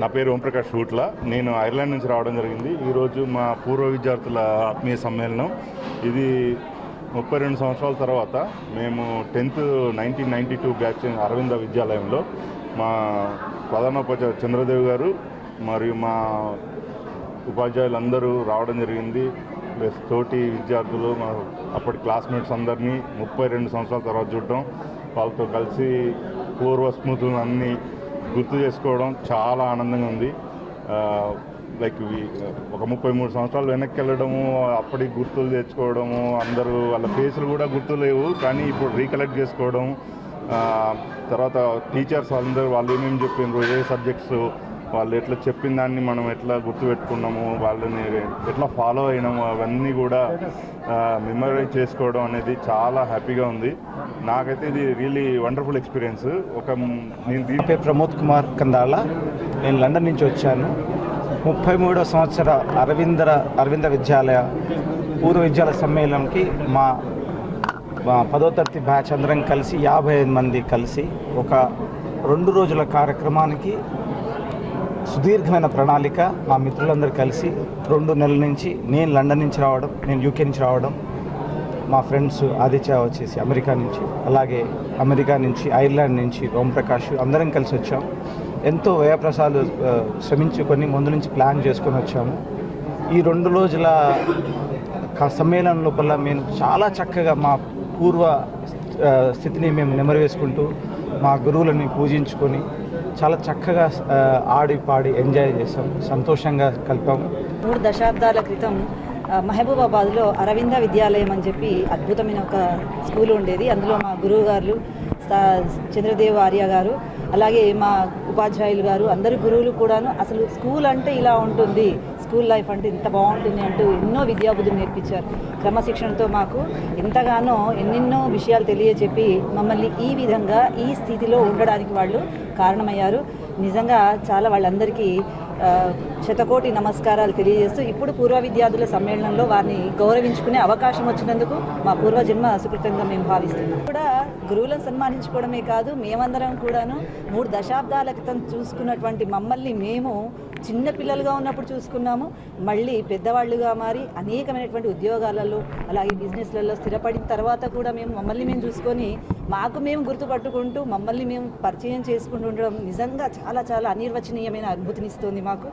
నా పేరు ఓంప్రకాష్ షూట్ల. నేను ఐర్లాండ్ నుంచి రావడం జరిగింది. ఈరోజు మా పూర్వ విద్యార్థుల ఆత్మీయ సమ్మేళనం. ఇది ముప్పై రెండు సంవత్సరాల తర్వాత మేము tenth nineteen ninety two batch Aravinda విద్యాలయంలో మా ప్రధానోపాధ్యాయ చంద్రదేవ్ గారు మరియు మా ఉపాధ్యాయులందరూ రావడం జరిగింది. ప్లస్ తోటి విద్యార్థులు మా అప్పటి క్లాస్మేట్స్ అందరినీ ముప్పై రెండు సంవత్సరాల తర్వాత చూడటం. వాళ్ళతో కలిసి పూర్వ స్మృతులను అన్నీ గుర్తు చేసుకోవడం చాలా ఆనందంగా ఉంది. లైక్ ఒక ముప్పై మూడు సంవత్సరాలు వెనక్కి వెళ్ళడము అప్పటి గుర్తులు తెచ్చుకోవడము అందరూ వాళ్ళ ఫేసులు కూడా గుర్తు లేవు కానీ ఇప్పుడు రీకలెక్ట్ చేసుకోవడం తర్వాత టీచర్స్ అందరూ వాళ్ళు ఏమేమి చెప్పిండ్రు ఏ సబ్జెక్ట్స్ వాళ్ళు ఎట్లా చెప్పిన దాన్ని మనం ఎట్లా గుర్తుపెట్టుకున్నాము వాళ్ళని ఎట్లా ఫాలో అయినాము అవన్నీ కూడా మెమరైజ్ చేసుకోవడం అనేది చాలా హ్యాపీగా ఉంది. నాకైతే ఇది రియలీ వండర్ఫుల్ ఎక్స్పీరియన్స్ ఒక నేను దీనిపై ప్రమోద్ కుమార్ కందాల. నేను లండన్ నుంచి వచ్చాను. ముప్పై మూడో సంవత్సర అరవిందర అరవింద విద్యాలయ పూర్వ విద్యాలయ సమ్మేళనంకి మా మా పదో తరగతి బ్యాచ్ అందరం కలిసి యాభై ఐదు మంది కలిసి ఒక రెండు రోజుల కార్యక్రమానికి సుదీర్ఘమైన ప్రణాళిక మా మిత్రులందరూ కలిసి రెండు నెలల నుంచి నేను లండన్ నుంచి రావడం నేను యూకే నుంచి రావడం మా ఫ్రెండ్స్ ఆదిత్య వచ్చేసి అమెరికా నుంచి అలాగే అమెరికా నుంచి ఐర్లాండ్ నుంచి ఓంప్రకాష్ అందరం కలిసి వచ్చాం. ఎంతో వ్యయప్రసాలు శ్రమించుకొని ముందు నుంచి ప్లాన్ చేసుకొని వచ్చాము. ఈ రెండు రోజుల సమ్మేళనం లోపల మేము చాలా చక్కగా మా పూర్వ స్థితిని మేము నెమరు వేసుకుంటూ మా గురువులని పూజించుకొని చాలా చక్కగా ఆడి పాడి ఎంజాయ్ చేసాం సంతోషంగా కలిపాము మూడు దశాబ్దాల క్రితం మహబూబాబాద్లో అరవింద విద్యాలయం అని చెప్పి అద్భుతమైన ఒక స్కూల్ ఉండేది. అందులో మా గురువు గారు సా- చంద్రదేవ్ ఆర్య గారు అలాగే మా ఉపాధ్యాయులు గారు అందరు గురువులు కూడాను అసలు స్కూల్ అంటే ఇలా ఉంటుంది. స్కూల్ లైఫ్ అంటే ఇంత బాగుంటుంది అంటూ ఎన్నో విద్యాబుద్ధులు నేర్పించారు. క్రమశిక్షణతో మాకు ఎంతగానో ఎన్నెన్నో విషయాలు తెలియజెప్పి మమ్మల్ని ఈ విధంగా ఈ స్థితిలో ఉండడానికి వాళ్ళు కారణమయ్యారు. నిజంగా చాలా వాళ్ళందరికీ శతకోటి నమస్కారాలు తెలియజేస్తూ ఇప్పుడు పూర్వ విద్యార్థుల సమ్మేళనంలో వారిని గౌరవించుకునే అవకాశం వచ్చినందుకు మా పూర్వజన్మ సుకృతంగా మేము భావిస్తున్నాం. కూడా గురువులను సన్మానించుకోవడమే కాదు మేమందరం కూడాను మూడు దశాబ్దాల క్రితం చూసుకున్నటువంటి మమ్మల్ని మేము చిన్న పిల్లలుగా ఉన్నప్పుడు చూసుకున్నాము. మళ్ళీ పెద్దవాళ్ళుగా మారి అనేకమైనటువంటి ఉద్యోగాలలో అలాగే బిజినెస్లలో స్థిరపడిన తర్వాత కూడా మేము మమ్మల్ని మేము చూసుకొని మాకు మేము గుర్తుపట్టుకుంటూ మమ్మల్ని మేము పరిచయం చేసుకుంటూ ఉండడం నిజంగా చాలా చాలా అనిర్వచనీయమైన అనుభూతినిస్తుంది మాకు